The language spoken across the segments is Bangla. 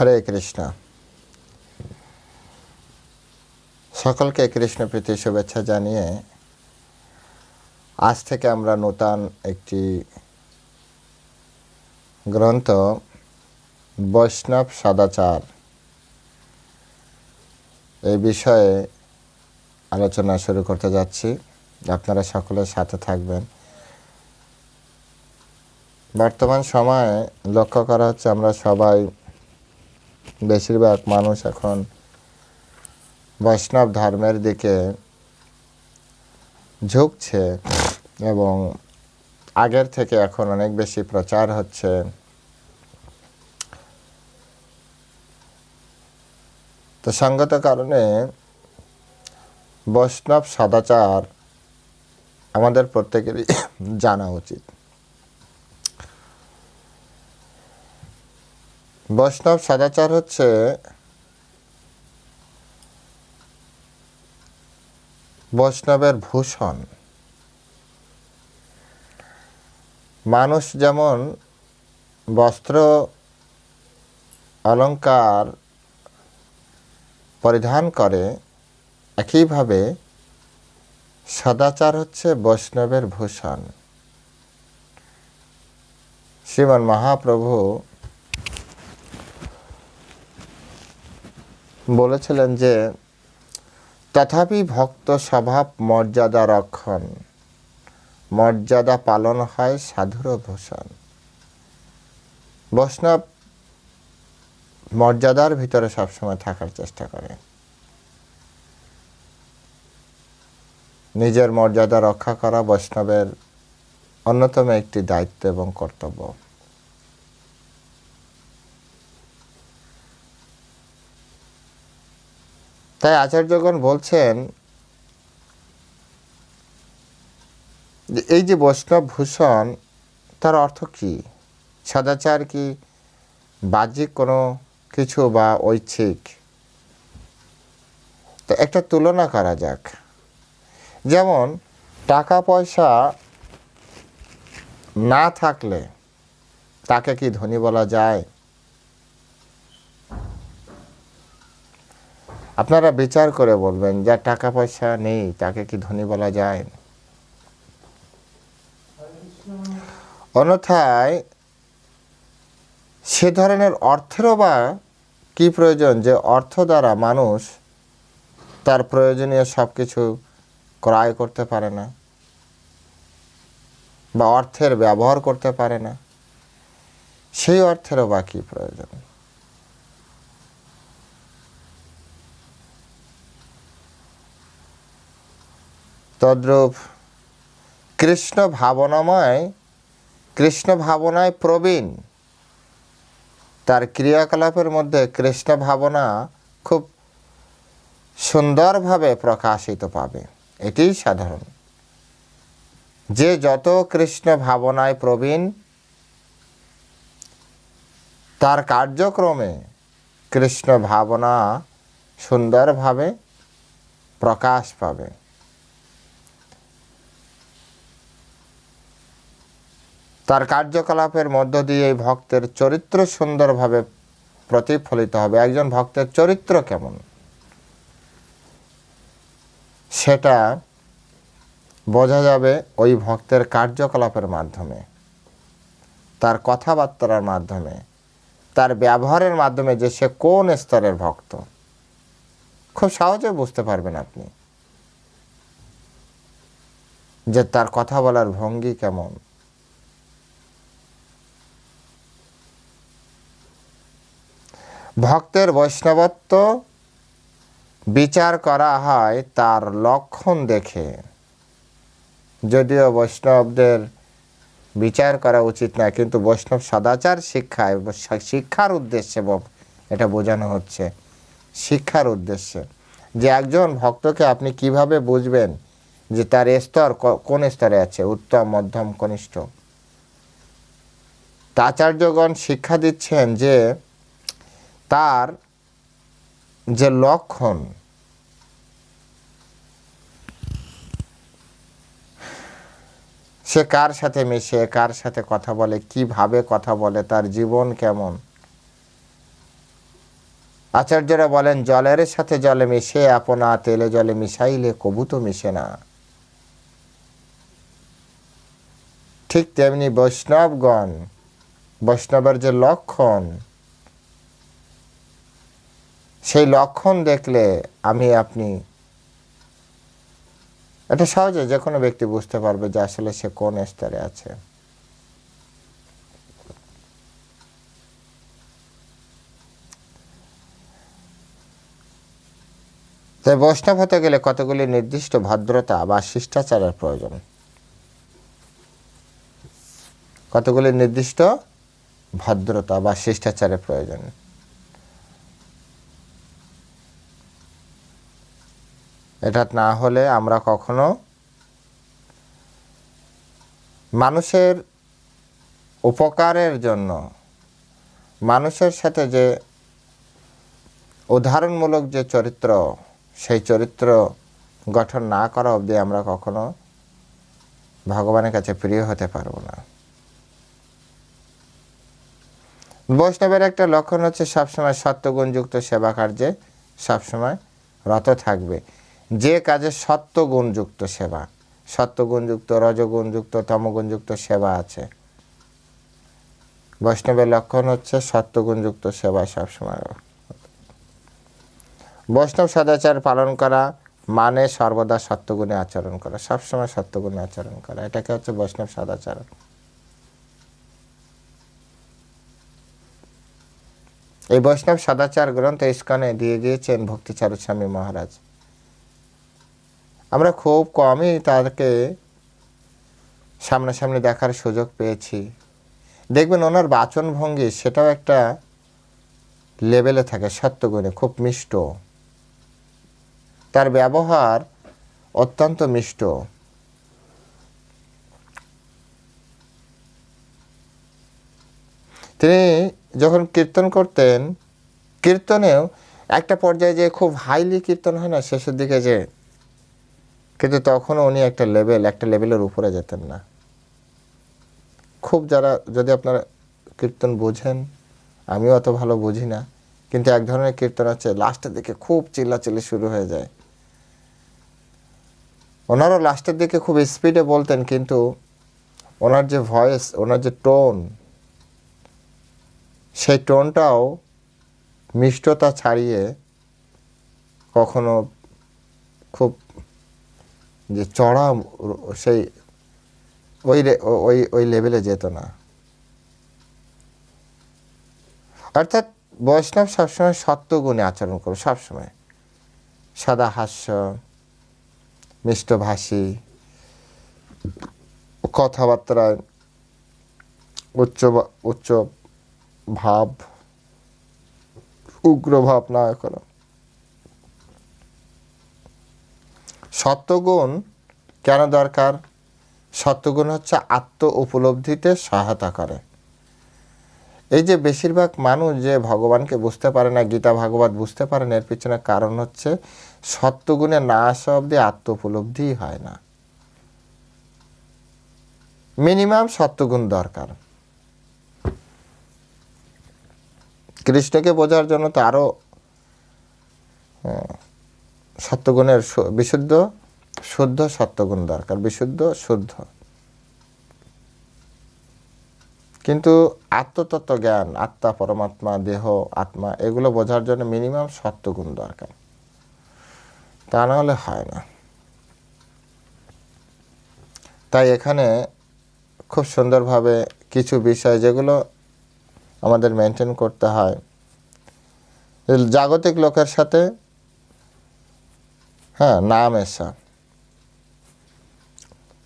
হরে কৃষ্ণ। সকলকে কৃষ্ণ প্রীতি, শুভেচ্ছা জানিয়ে আজ থেকে আমরা নূতন একটি গ্রন্থ, বৈষ্ণব সদাচার, এই বিষয়ে আলোচনা শুরু করতে যাচ্ছি। আপনারা সকলের সাথে থাকবেন। বর্তমান সময়ে লক্ষ্য করা হচ্ছে আমরা সবাই বেশিরভাগ মানুষ এখন বৈষ্ণব ধর্মের দিকে ঝুঁকছে এবং আগের থেকে এখন অনেক বেশি প্রচার হচ্ছে। তো সঙ্গত কারণে বৈষ্ণব সদাচার আমাদের প্রত্যেকেরই জানা উচিত। বৈষ্ণব সদাচার হচ্ছে বৈষ্ণবের ভূষণ। মানুষ যেমন বস্ত্র, অলংকার পরিধান করে, একইভাবে সদাচার হচ্ছে বৈষ্ণবের ভূষণ। শ্রীমন মহাপ্রভু বলেছিলেন যে, তথাপি ভক্ত স্বভাব মর্যাদা রক্ষণ। মর্যাদা পালন হয় সাধুর ভূষণ। বৈষ্ণব মর্যাদার ভিতরে সবসময় থাকার চেষ্টা করে। নিজের মর্যাদা রক্ষা করা বৈষ্ণবের অন্যতম একটি দায়িত্ব এবং কর্তব্য। তাই আচার্যগণ বলছেন যে এই যে বৈষ্ণব ভূষণ, তার অর্থ কি? সদাচার কি? বাহ্যিক কোনো কিছু বা ঐচ্ছিক? তো একটা তুলনা করা যাক। যেমন, টাকা পয়সা না থাকলে তাকে কি ধনী বলা যায়? আপনারা বিচার করে বলবেন যার টাকা পয়সা নেই, তাকে কি ধনী বলা যায়? অন্যথায় সে ধরনের অর্থেরও বা কি প্রয়োজন যে অর্থ দ্বারা মানুষ তার প্রয়োজনীয় সব কিছু ক্রয় করতে পারে না বা অর্থের ব্যবহার করতে পারে না? সেই অর্থেরও বা কী প্রয়োজন? তদ্রূপ কৃষ্ণ ভাবনাময়, কৃষ্ণ ভাবনায় প্রবীণ। তার ক্রিয়াকলাপের মধ্যে কৃষ্ণ ভাবনা খুব সুন্দরভাবে প্রকাশিত পাবে। এটিই সাধারণ। যে যত কৃষ্ণ ভাবনায় প্রবীণ, তার কার্যক্রমে কৃষ্ণ ভাবনা সুন্দরভাবে প্রকাশ পাবে। তার কার্যকলাপের মধ্য দিয়ে এই ভক্তের চরিত্র সুন্দরভাবে প্রতিফলিত হবে। একজন ভক্তের চরিত্র কেমন? সেটা বোঝা যাবে ওই ভক্তের কার্যকলাপের মাধ্যমে, তার কথাবার্তার মাধ্যমে, তার ব্যবহারের মাধ্যমে যে সে কোন স্তরের ভক্ত। খুব সহজে বুঝতে পারবেন আপনি যে তার কথা বলার ভঙ্গি কেমন। ভক্তের বৈষ্ণবত্ব বিচার করা হয় তার লক্ষণ দেখে। যদিও বৈষ্ণবদের বিচার করা উচিত না কিন্তু বৈষ্ণব সদাচার শিক্ষায়, শিক্ষার উদ্দেশ্যে এটা বোঝানো হচ্ছে। শিক্ষার উদ্দেশ্যে। যে একজন ভক্তকে আপনি কীভাবে বুঝবেন যে তার স্তর কোন স্তরে আছে? উত্তম, মধ্যম, কনিষ্ঠ। আচার্যগণ শিক্ষা দিচ্ছেন যে তার যে লক্ষণ, সে কার সাথে মিশে, কার সাথে কথা বলে, কীভাবে কথা বলে, তার জীবন কেমন? আচার্যরা বলেন, জলের সাথে জলে মিশে, আপনা তেলে জলে মিশাইলে কবু তো মিশে না। ঠিক তেমনি বৈষ্ণবগণ, বৈষ্ণবের যে লক্ষণ সেই লক্ষণ দেখলে আমি, আপনি এটা সহজে যে কোনো ব্যক্তি বুঝতে পারবে যে আসলে সে কোন স্তরে আছে। তাই বৈষ্ণব হতে গেলে কতগুলি নির্দিষ্ট ভদ্রতা বা শিষ্টাচারের প্রয়োজন? কতগুলি নির্দিষ্ট ভদ্রতা বা শিষ্টাচারের প্রয়োজন? এটা না হলে আমরা কখনো মানুষের উপকারের জন্য, মানুষের সাথে যে উদাহরণমূলক যে চরিত্র, সেই চরিত্র গঠন না করা অবধি আমরা কখনো ভগবানের কাছে প্রিয় হতে পারব না। বৈষ্ণবের একটা লক্ষণ হচ্ছে সবসময় সত্যগুণযুক্ত সেবা কার্যে সবসময় রত থাকবে। যে কাজে সত্যগুণযুক্ত সেবা, সত্যগুণযুক্ত, রজগুণযুক্ত, তমগুণযুক্ত সেবা আছে। বৈষ্ণবের লক্ষণ হচ্ছে সত্যগুণযুক্ত সেবা সবসময়। বৈষ্ণব সদাচার পালন করা মানে সর্বদা সত্যগুণে আচরণ করা, সবসময় সত্যগুণে আচরণ করা। এটাকে হচ্ছে বৈষ্ণব সদাচার। এই বৈষ্ণব সদাচার গ্রন্থ ইস্কনে দিয়ে গিয়েছেন ভক্তিচারু স্বামী মহারাজ। আমরা খুব কমই তাকে সামনাসামনি দেখার সুযোগ পেয়েছি। দেখবেন ওনার বাচন ভঙ্গি সেটাও একটা লেভেলে থাকে, সত্যগুণে খুব মিষ্ট। তার ব্যবহার অত্যন্ত মিষ্ট। তিনি যখন কীর্তন করতেন, কীর্তনেও একটা পর্যায়ে যে খুব হাইলি কীর্তন হয় না, শেষের দিকে যে কিন্তু তখনও উনি একটা লেভেল একটা লেভেলের উপরে যেতেন না। খুব যারা, যদি আপনারা কীর্তন বোঝেন, আমিও অত ভালো বুঝি না, কিন্তু এক ধরনের কীর্তন আছে, লাস্টের দিকে খুব চিল্লাচিল্লি শুরু হয়ে যায়। ওনারও লাস্টের দিকে খুব স্পিডে বলতেন, কিন্তু ওনার যে ভয়েস ওনার যে টোন সেই টোনটাও মিষ্টতা ছাড়িয়ে কখনো খুব যে চড়া সেই ওই ওই ওই লেভেলে যেত না। অর্থাৎ বৈষ্ণব সবসময় সত্যগুণে আচরণ করো সবসময়। সাদা হাস্য, মিষ্টভাষী কথাবার্তায় উচ্চ উচ্চ ভাব উগ্র ভাব না করা সত্যগুণ কেন দরকার? সত্যগুণ হচ্ছে আত্ম উপলব্ধিতে সহায়তা করে। এই যে বেশিরভাগ মানুষ যে ভগবানকে বুঝতে পারে না, গীতা, ভাগবত বুঝতে পারে না, এর পিছনে কারণ হচ্ছে সত্যগুণে না আসা অব্দি আত্ম উপলব্ধিই হয় না। মিনিমাম সত্যগুণ দরকার। কৃষ্ণকে বোঝার জন্য তো আরও সত্যগুণের বিশুদ্ধ, শুদ্ধ সত্যগুণ দরকার। বিশুদ্ধ, শুদ্ধ। কিন্তু আত্মতত্ত্ব জ্ঞান আত্মা, পরমাত্মা, দেহ, আত্মা, এগুলো বোঝার জন্য মিনিমাম সত্যগুণ দরকার। তা না হলে হয় না। তাই এখানে খুব সুন্দরভাবে কিছু বিষয় যেগুলো আমাদের মেনটেন করতে হয়। জাগতিক লোকের সাথে হ্যাঁ নাম এসা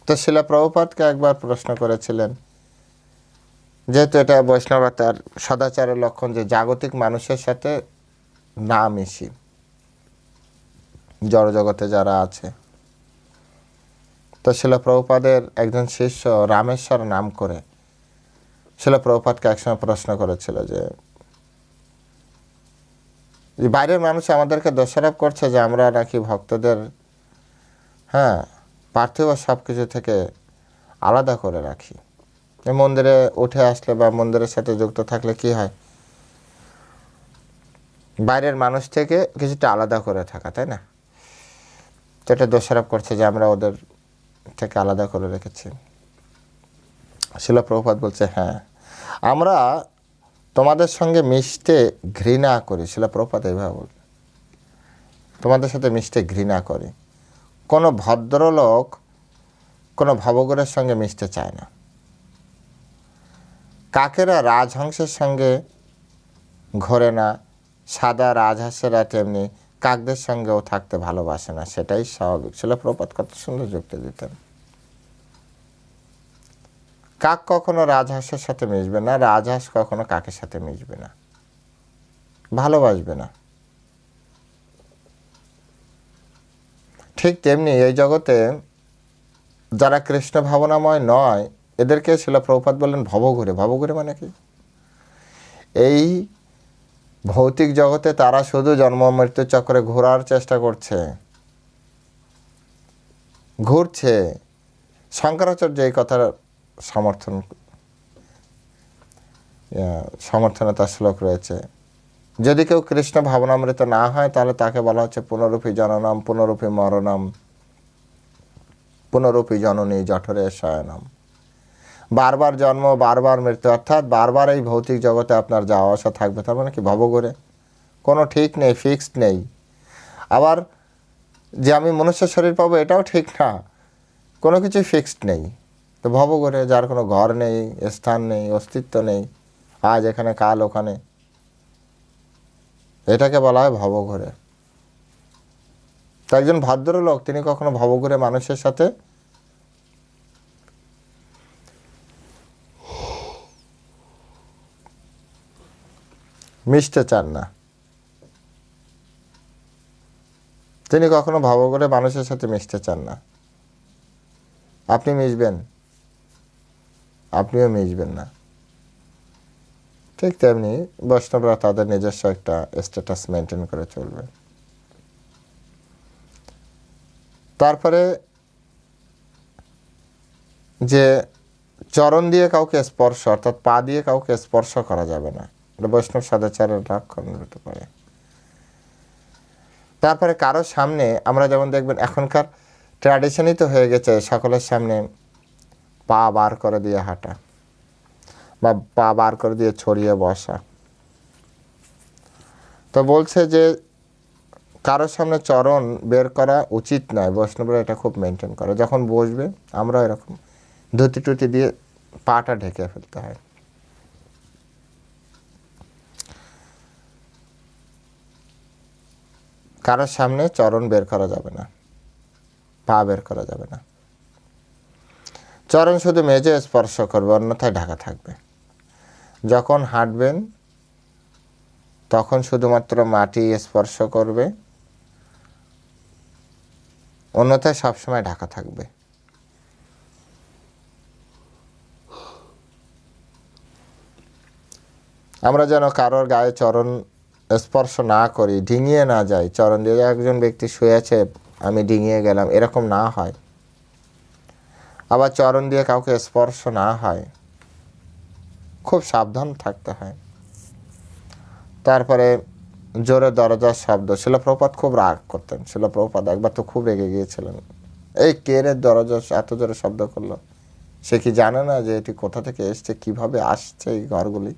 তো শিলা প্রভুপাতকে একবার প্রশ্ন করেছিলেন, যেহেতু এটা বৈষ্ণবতার সদাচারের লক্ষণ যে জাগতিক মানুষের সাথে না মিশি জড়জগতে যারা আছে। তো শিলা প্রভুপাদের একজন শিষ্য রামেশ্বর নাম করে, শিলা প্রভুপাতকে একসময় প্রশ্ন করেছিল যে যে বাইরের মানুষ আমাদেরকে দোষারোপ করছে যে আমরা নাকি ভক্তদের হ্যাঁ পার্থিব সব কিছু থেকে আলাদা করে রাখি। মন্দিরে উঠে আসলে বা মন্দিরের সাথে যুক্ত থাকলে কি হয়? বাইরের মানুষ থেকে কিছুটা আলাদা করে থাকা, তাই না? তো এটা দোষারোপ করছে যে আমরা ওদের থেকে আলাদা করে রেখেছি। শিলা বলছে হ্যাঁ আমরা তোমাদের সঙ্গে মিশতে ঘৃণা করি। শিলা প্রভুপাত এইভাবে বলবে তোমাদের সাথে মিশতে ঘৃণা করি। কোনো ভদ্রলোক কোনো ভবগুরের সঙ্গে মিশতে চায় না। কাকেরা রাজহংসের সঙ্গে ঘোরে না, সাদা রাজহাঁসেরা তেমনি কাকদের সঙ্গেও থাকতে ভালোবাসে না, সেটাই স্বাভাবিক। ছিল প্রপাত কত সুন্দর যুক্তি দিতেন। কাক কখনো রাজহাঁসের সাথে মিশবে না, রাজহাঁস কখনো কাকের সাথে মিশবে না। ভালোবাসবে না। ঠিক তেমনি এই জগতে যারা কৃষ্ণ ভাবনাময় নয়, এদেরকে ছিল প্রভুপাত বললেন ভবঘুরে। ভবঘুরে মানে কি? এই ভৌতিক জগতে তারা শুধু জন্ম, মৃত্যু চক্রে ঘোরার চেষ্টা করছে। ঘুরছে। শঙ্করাচার্য এই কথার সমর্থন সমর্থনে তার শ্লোক রয়েছে। যদি কেউ কৃষ্ণ ভাবনামৃত না হয়, তাহলে তাকে বলা হচ্ছে পুনরূপী জননাম, পুনরূপী মরণম, পুনরূপী জননী জঠরে শয়নম। বারবার জন্ম, বারবার মৃত্যু, অর্থাৎ বারবার এই ভৌতিক জগতে আপনার যাওয়া আসা থাকবে, তার মানে কি ভবঘুরে? কোনো ঠিক নেই ফিক্সড নেই। আবার যে আমি মনুষ্য শরীর পাবো, এটাও ঠিক না। কোনো কিছু ফিক্সড নেই। তো ভবঘুরে যার কোনো ঘর নেই, স্থান নেই, অস্তিত্ব নেই, আজ এখানে, কাল ওখানে। এটাকে বলা হয় ভবঘুরে। তো একজন ভদ্রলোক, তিনি কখনো ভবঘুরে মানুষের সাথে? মিশতে চান না। তিনি কখনো ভবঘুরে মানুষের সাথে মিশতে চান না। আপনি মিশবেন। আপনিও মিশবেন না। ঠিক তেমনি বৈষ্ণবরা তাদের নিজস্ব একটা স্ট্যাটাস মেনটেন করে চলবে। তারপরে যে চরণ দিয়ে কাউকে স্পর্শ, অর্থাৎ পা দিয়ে কাউকে স্পর্শ করা যাবে না। এটা বৈষ্ণব সদাচারের লক্ষণ হতে পারে তারপরে কারোর সামনে আমরা যেমন দেখবেন এখনকার ট্র্যাডিশনই তো হয়ে গেছে, সকলের সামনে পা বার করে দিয়ে হাঁটা বা পা বার করে দিয়ে ছড়িয়ে বসা। তো বলছে যে কারোর সামনে চরণ বের করা উচিত নয়। বৈষ্ণবরা এটা খুব মেনটেন করে। যখন বসবে, আমরা এরকম ধুতি টুতি দিয়ে পাটা ঢেকে ফেলতে হয়। কারোর সামনে চরণ বের করা যাবে না, পা বের করা যাবে না। চরণ শুধু মেজে স্পর্শ করবে, অন্যথায় ঢাকা থাকবে। যখন হাঁটবেন, তখন শুধুমাত্র মাটি স্পর্শ করবে, অন্যথায় সবসময় ঢাকা থাকবে। আমরা যেন কারোর গায়ে চরণ স্পর্শ না করি, ডিঙিয়ে না যাই। চরণ দিয়ে একজন ব্যক্তি শুয়ে আছে আমি ডিঙিয়ে গেলাম, এরকম না হয়। আবার চরণ দিয়ে কাউকে স্পর্শ না হয়, খুব সাবধান থাকতে হয়। তারপরে জোরে দরজার শব্দ শিলপ্রপাত খুব রাগ করতেন। শিলপ্রপাত একবার তো খুব রেগে গিয়েছিলেন। এই কেরের দরজা এত জোরে শব্দ করল? সে কি জানে না যে এটি কোথা থেকে এসছে, কীভাবে আসছে এই ঘরগুলি?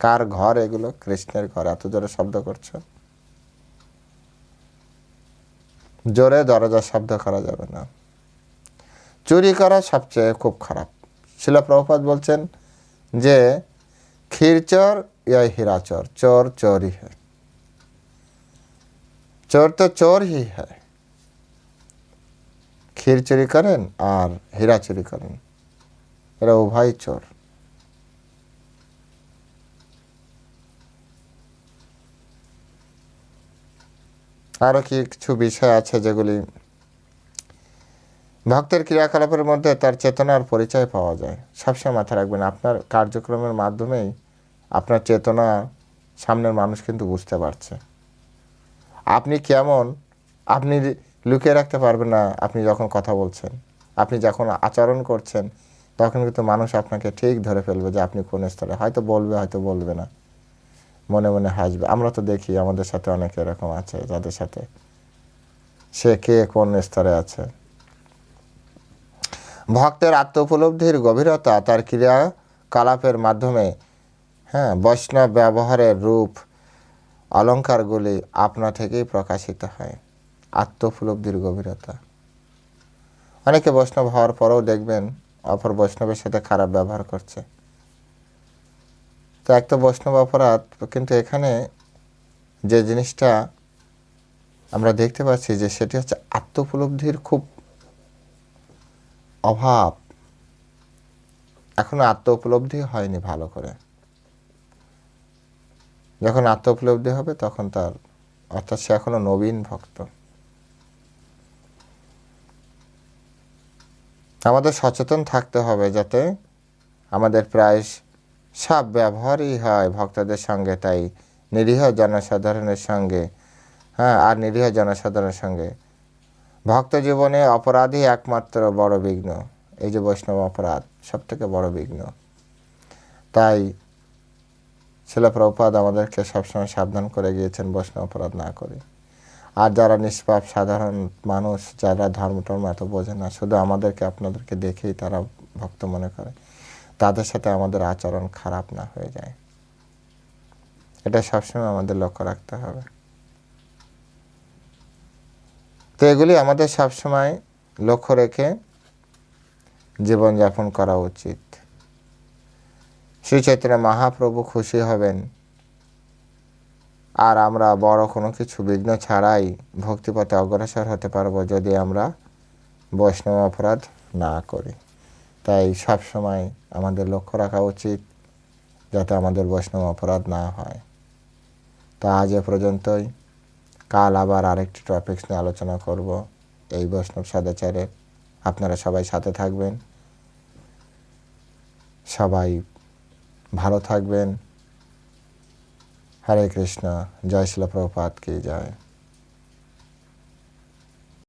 কার ঘর এগুলো? কৃষ্ণের ঘর, এত জোরে শব্দ করছে। জোরে দরজা শব্দ করা যাবে না। চুরি করা সবচেয়ে খুব খারাপ। শিলা প্রভুপাত বলছেন যে, ক্ষীর চর ইয় হীরা চর, চোর চোরই হয়। চোর তো চোরই হি ক্ষীর চুরি করেন আর হীরা চুরি করেন। এরা উভয় চোর। আরও কি কিছু বিষয় আছে যেগুলি ভক্তের ক্রিয়াকলাপের মধ্যে তার চেতনার পরিচয় পাওয়া যায়। সবসময় মাথায় রাখবেন, আপনার কার্যক্রমের মাধ্যমেই আপনার চেতনা সামনের মানুষ কিন্তু বুঝতে পারছে। আপনি কেমন? আপনি লুকিয়ে রাখতে পারবেন না আপনি যখন কথা বলছেন। আপনি যখন আচরণ করছেন, তখন কিন্তু মানুষ আপনাকে ঠিক ধরে ফেলবে যে আপনি কোন স্তরে। হয়তো বলবে হয়তো বলবে না। মনে মনে হাসবে। আমরা তো দেখি আমাদের সাথে অনেক এরকম আছে, যাদের সাথে সে কে কোন স্তরে আছে। ভক্তের আত্ম উপলব্ধির গভীরতা তার ক্রিয়াকলাপের মাধ্যমে হ্যাঁ বৈষ্ণব ব্যবহারের রূপ অলঙ্কারগুলি আপনা থেকেই প্রকাশিত হয় আত্ম উপলব্ধির গভীরতা। অনেকে বৈষ্ণব হওয়ার পরেও দেখবেন অপর বৈষ্ণবের সাথে খারাপ ব্যবহার করছে। তো এক তো বৈষ্ণব অপরাধ, কিন্তু এখানে যে জিনিসটা আমরা দেখতে পাচ্ছি যে সেটি হচ্ছে আত্ম উপলব্ধির খুব অভাব এখনও আত্ম উপলব্ধি হয়নি ভালো করে। যখন আত্ম উপলব্ধি হবে তখন তার, অর্থাৎ সে এখনও নবীন ভক্ত। আমাদের সচেতন থাকতে হবে যাতে আমাদের প্রায় সব ব্যবহারই হয় ভক্তদের সঙ্গে তাই নিরীহ জনসাধারণের সঙ্গে হ্যাঁ আর নিরীহ জনসাধারণের সঙ্গে। ভক্ত জীবনে অপরাধই একমাত্র বড় বিঘ্ন। এই যে বৈষ্ণব অপরাধ সব থেকে বড় বিঘ্ন। তাই শিলপ্রপাত আমাদেরকে সবসময় সাবধান করে গিয়েছেন বৈষ্ণব অপরাধ না করে। আর যারা নিষ্পাপ, সাধারণ মানুষ, যারা ধর্ম টর্ম এত বোঝে না, শুধু আমাদেরকে, আপনাদেরকে দেখেই তারা ভক্ত মনে করে, তাদের সাথে আমাদের আচরণ খারাপ না হয়ে যায়। এটা সবসময় আমাদের লক্ষ্য রাখতে হবে। তো এগুলি আমাদের সবসময় লক্ষ্য রেখে জীবনযাপন করা উচিত। শ্রী চৈতন্য মহাপ্রভু খুশি হবেন। আর আমরা বড় কোনো কিছু বিঘ্ন ছাড়াই ভক্তিপথে অগ্রসর হতে পারব যদি আমরা বৈষ্ণব অপরাধ না করি। তাই সব সময় আমাদের লক্ষ্য রাখা উচিত যাতে আমাদের বৈষ্ণব অপরাধ না হয়। তা আজ এ পর্যন্তই। কাল আবার আরেকটি টপিক্স নিয়ে আলোচনা করব। এই বৈষ্ণব সদাচারের আপনারা সবাই সাথে থাকবেন। সবাই ভালো থাকবেন। হরে কৃষ্ণ, জয় শিল প্রপাত কি জয়।